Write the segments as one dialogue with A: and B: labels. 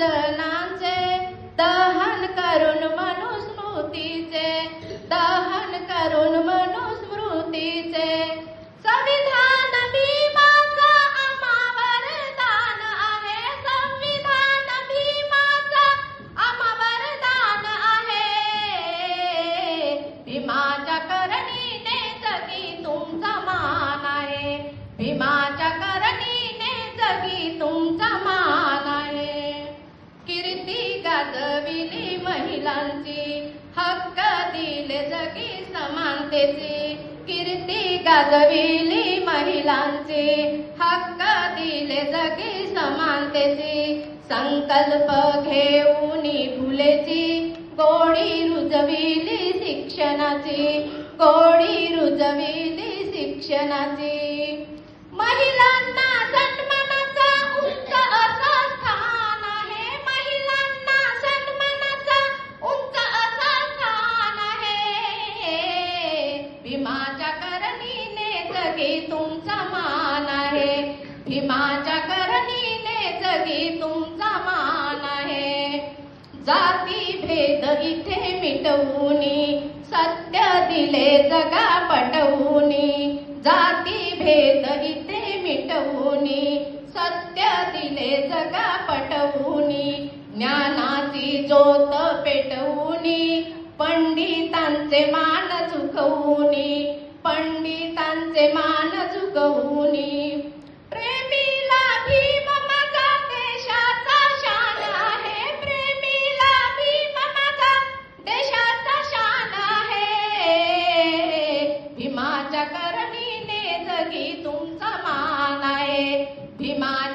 A: पूजनाचे दहन करून मनुस्मृतीचे दहन करून सर्वांची हक्क दिले जगी समानतेची. कीर्ती गाजविली महिलांची. हक्क दिले जगी समानतेची. संकल्प घेऊन फुलेची. गोडी रुजविली शिक्षणाची. गोडी रुजविली शिक्षणाची. महिलांना मान आहे. भीमाच्या करणीने जगी तुमचा मान आहे. जाती भेद इथे मिटवूनी सत्य दिले जगा पटवूनी. जाती भेद इथे मिटवूनी सत्य दिले जगा पटवूनी. ज्ञानाची ज्योत पेटवूनी पंडितांचे मान चुकवूनी. पंडितांचे मान चुकवूनी प्रेमीला भीम माझा देशाचा शान आहे. प्रेमीला भीम माझा देशाचा शान आहे. भीमाच्या करणीने जगी तुमचा मान आहे. भीमा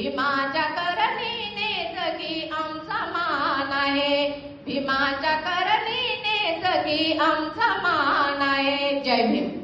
A: भीमाच्या करणीने जगी आमचा मान आहे. भीमाच्या करणीने जगी आमचा मान आहे. जय भीम.